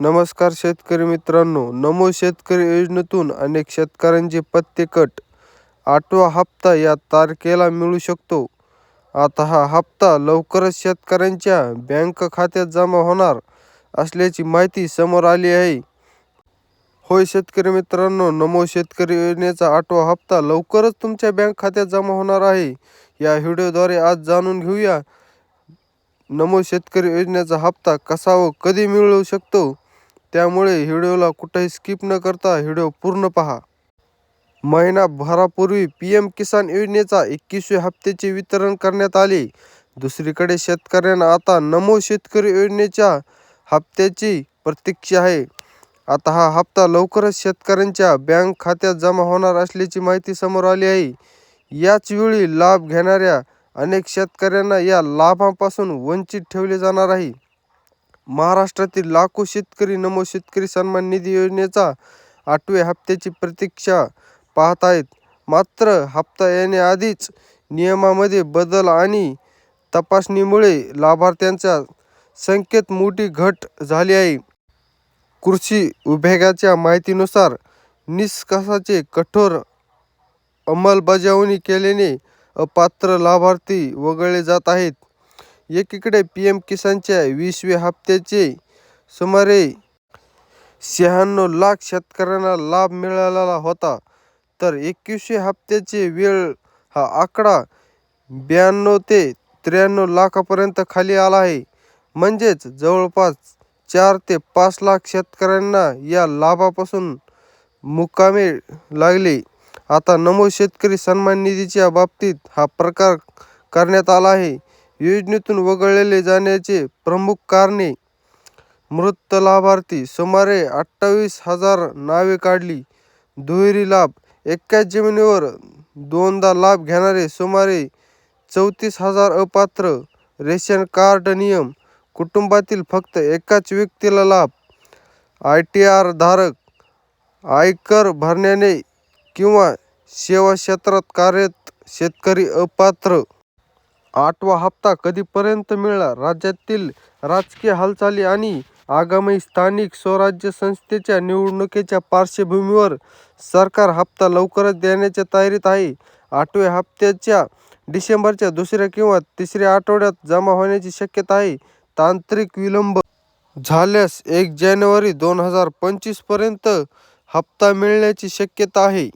नमस्कार शेतकरी मित्रांनो नमो शेतकरी योजनेतून अनेक शेतकऱ्यांचे पत्ते कट. आठवा हप्ता या तारखेला मिळू शकतो. आता हा हप्ता लवकरच शेतकऱ्यांच्या बँक खात्यात जमा होणार असल्याची माहिती समोर आली आहे. होय शेतकरी मित्रांनो नमो शेतकरी योजनेचा आठवा हप्ता लवकरच तुमच्या बँक खात्यात जमा होणार आहे. या व्हिडिओद्वारे आज जाणून घेऊया नमो शेतकरी योजनेचा हप्ता कसा व कधी मिळू शकतो? त्यामुळे व्हिडिओला कुठेही स्किप न करता व्हिडिओ पूर्ण पहा. महिनाभरापूर्वी पी एम किसान योजनेचा एकवीसव्या हप्त्याचे वितरण करण्यात आले. दुसरीकडे शेतकऱ्यांना आता नमो शेतकरी योजनेच्या हप्त्याची प्रतीक्षा आहे. आता हा हप्ता लवकरच शेतकऱ्यांच्या बँक खात्यात जमा होणार असल्याची माहिती समोर आली आहे. याच वेळी लाभ घेणाऱ्या अनेक शेतकऱ्यांना या लाभापासून वंचित ठेवले जाणार आहे. महाराष्ट्रातील लाखो शेतकरी नमो शेतकरी सन्मान निधी योजनेचा आठव्या हप्त्याची प्रतीक्षा पाहत आहेत मात्र हप्ता येण्याआधीच नियमामध्ये बदल आणि तपासणीमुळे लाभार्थ्यांच्या संख्येत मोठी घट झाली आहे. कृषी विभागाच्या माहितीनुसार निष्कासाचे कठोर अंमलबजावणी केल्याने अपात्र लाभार्थी वगळले जात आहेत. एकीकडे पी एम किसानच्या वीसव्या हप्त्याचे सुमारे शहाण्णव लाख शेतकऱ्यांना लाभ मिळालेला होता. तर एकवीसव्या हप्त्याचे वेळ हा आकडा ब्याण्णव ते त्र्याण्णव लाखापर्यंत खाली आला आहे. म्हणजेच जवळपास चार ते पाच लाख शेतकऱ्यांना या लाभापासून मुकामे लागले. आता नमो शेतकरी सन्मान निधीच्या बाबतीत हा प्रकार करण्यात आला आहे. योजनेतून वगळले जाण्याचे प्रमुख कारणे मृत लाभार्थी सुमारे अठ्ठावीस हजार नावे काढली. दुहेरी लाभ एकाच जमिनीवर दोनदा लाभ घेणारे सुमारे चौतीस हजार अपात्र रेशन कार्ड नियम कुटुंबातील फक्त एकाच व्यक्तीला लाभ. आय टी आर धारक आयकर भरण्याने किंवा सेवा क्षेत्रात कार्यरत शेतकरी अपात्र आठवा हप्ता कधीपर्यंत मिळणार? राज्यातील राजकीय हालचाली आणि आगामी स्थानिक स्वराज्य संस्थेच्या निवडणुकीच्या पार्श्वभूमीवर सरकार हप्ता लवकरच देण्याच्या तयारीत आहे. आठव्या हप्त्याच्या डिसेंबरच्या दुसऱ्या किंवा तिसऱ्या आठवड्यात जमा होण्याची शक्यता आहे. तांत्रिक विलंब झाल्यास एक जानेवारी दोन हजार पंचवीसपर्यंत हप्ता मिळण्याची शक्यता आहे.